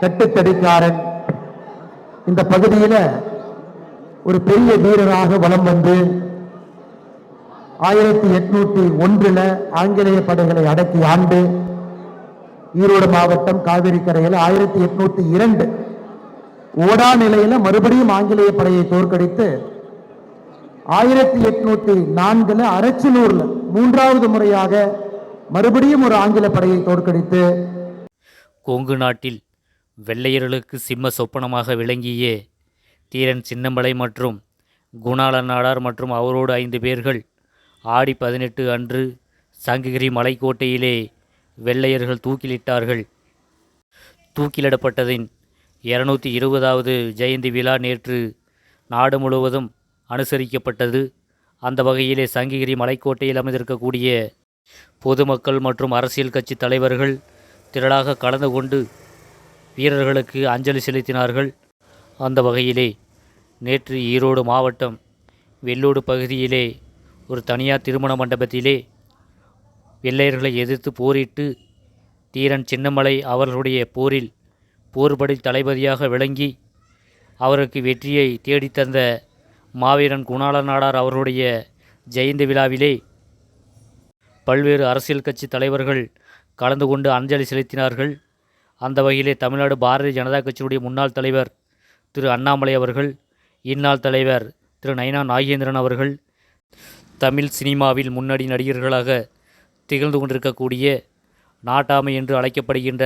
கட்டுத்தடிக்காரன் இந்த பகுதியில ஒரு பெரிய வீரராக வலம் வந்து ஆயிரத்தி எட்நூத்தி ஒன்றுல ஆங்கிலேய படைகளை அடக்கி ஆண்டு ஈரோடு மாவட்டம் காவிரி கரையில் ஆயிரத்தி எட்நூத்தி இரண்டு ஓடா நிலையில மறுபடியும் ஆங்கிலேய படையை தோற்கடித்து ஆயிரத்தி எட்நூத்தி நான்குல அரச்சலூர்ல மூன்றாவது முறையாக மறுபடியும் ஒரு ஆங்கில படையை தோற்கடித்து கொங்கு நாட்டில் வெள்ளையர்களுக்கு சிம்ம சொப்பனமாக விளங்கிய. தீரன் சின்னமலை மற்றும் குணால நாடார் மற்றும் அவரோடு ஐந்து பேர்கள் ஆடி பதினெட்டு அன்று சங்ககிரி மலைக்கோட்டையிலே வெள்ளையர்கள் தூக்கிலிட்டார்கள். தூக்கிலிடப்பட்டதின் இருநூத்தி இருபதாவது ஜெயந்தி விழா நேற்று நாடு முழுவதும் அனுசரிக்கப்பட்டது. அந்த வகையிலே சங்ககிரி மலைக்கோட்டையில் அமைந்திருக்கக்கூடிய பொதுமக்கள் மற்றும் அரசியல் கட்சி தலைவர்கள் திரளாக கலந்து கொண்டு வீரர்களுக்கு அஞ்சலி செலுத்தினார்கள். அந்த வகையிலே நேற்று ஈரோடு மாவட்டம் வெள்ளோடு பகுதியிலே ஒரு தனியார் திருமண மண்டபத்திலே வெள்ளையர்களை எதிர்த்து போரிட்டு தீரன் சின்னமலை அவர்களுடைய போரில் போர்படை தளபதியாக விளங்கி அவருக்கு வெற்றியை தேடித்தந்த மாவீரன் குணாள நாடார் அவருடைய ஜெயந்தி விழாவிலே பல்வேறு அரசியல் கட்சி தலைவர்கள் கலந்து கொண்டு அஞ்சலி செலுத்தினார்கள். அந்த வகையிலே தமிழ்நாடு பாரதிய ஜனதா கட்சியினுடைய முன்னாள் தலைவர் திரு அண்ணாமலை அவர்கள் இந்நாள் தலைவர் திரு நயனா நாகேந்திரன் அவர்கள் தமிழ் சினிமாவில் முன்னணி நடிகர்களாக திகழ்ந்து கொண்டிருக்கக்கூடிய நாட்டாமை என்று அழைக்கப்படுகின்ற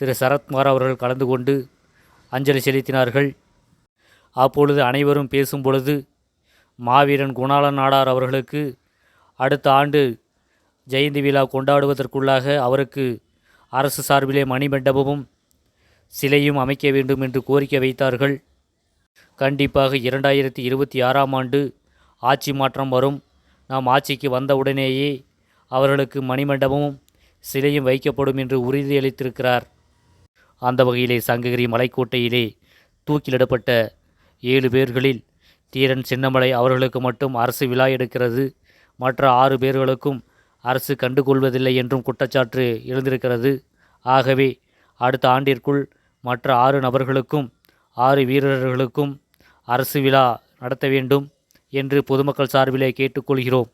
திரு சரத்குமார் அவர்கள் கலந்து கொண்டு அஞ்சலி செலுத்தினார்கள். அப்பொழுது அனைவரும் பேசும் பொழுது மாவீரன் குணாளன் நாடார் அவர்களுக்கு அடுத்த ஆண்டு ஜெயந்தி விழா கொண்டாடுவதற்குள்ளாக அவருக்கு அரசு சார்பிலே மணிமண்டபமும் சிலையும் அமைக்க வேண்டும் என்று கோரிக்கை வைத்தார்கள். கண்டிப்பாக இரண்டாயிரத்தி இருபத்தி ஆறாம் ஆண்டு ஆட்சி மாற்றம் வரும். நாம் ஆட்சிக்கு வந்தவுடனேயே அவர்களுக்கு மணிமண்டபமும் சிலையும் வைக்கப்படும் என்று உறுதியளித்திருக்கிறார். அந்த வகையிலே சங்ககிரி மலைக்கோட்டையிலே தூக்கிலிடப்பட்ட ஏழு பேர்களில் தீரன் சின்னமலை அவர்களுக்கு மட்டும் அரசு விழா எடுக்கிறது. மற்ற ஆறு பேர்களுக்கும் அரசு கண்டுகொள்வதில்லை என்றும் குற்றச்சாட்டு எழுந்திருக்கிறது. ஆகவே அடுத்த ஆண்டிற்குள் மற்ற ஆறு நபர்களுக்கும் ஆறு வீரர்களுக்கும் அரசு விழா நடத்த வேண்டும் என்று பொதுமக்கள் சார்பிலே கேட்டுக்கொள்கிறோம்.